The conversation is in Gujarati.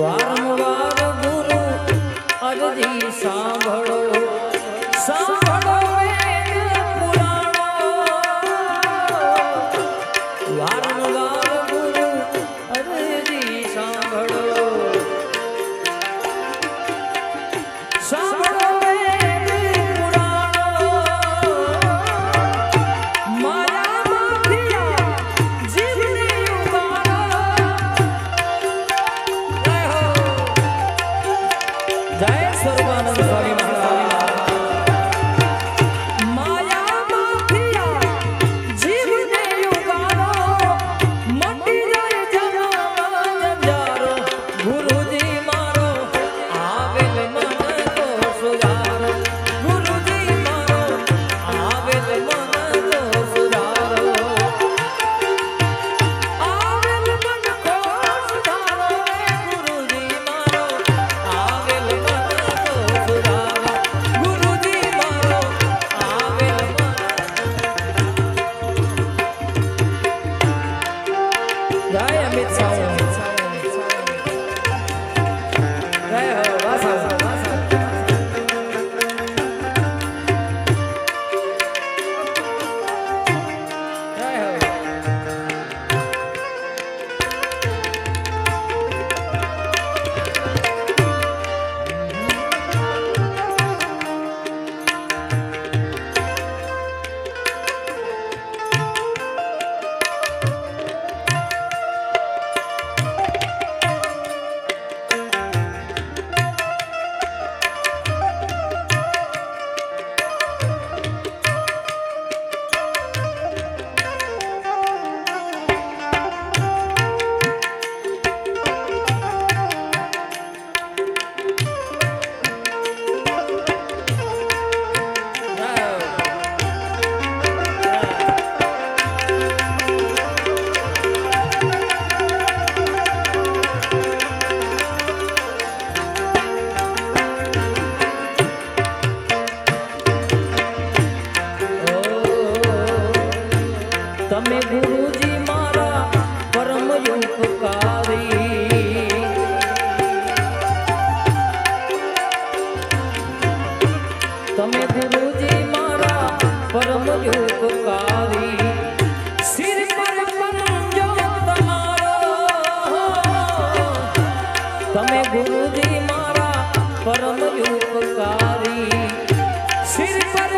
વારંવાર ગુરુ અરજી સાંભળો. સાંભળો. Geier mit Zauber. તમે ગુરુજી મારા પરમ ઉપકારી. તમે ગુરુજી મારા પરમ ઉપકારી. તમે ગુરુજી મારા પરમ ઉપકારી. સિર પર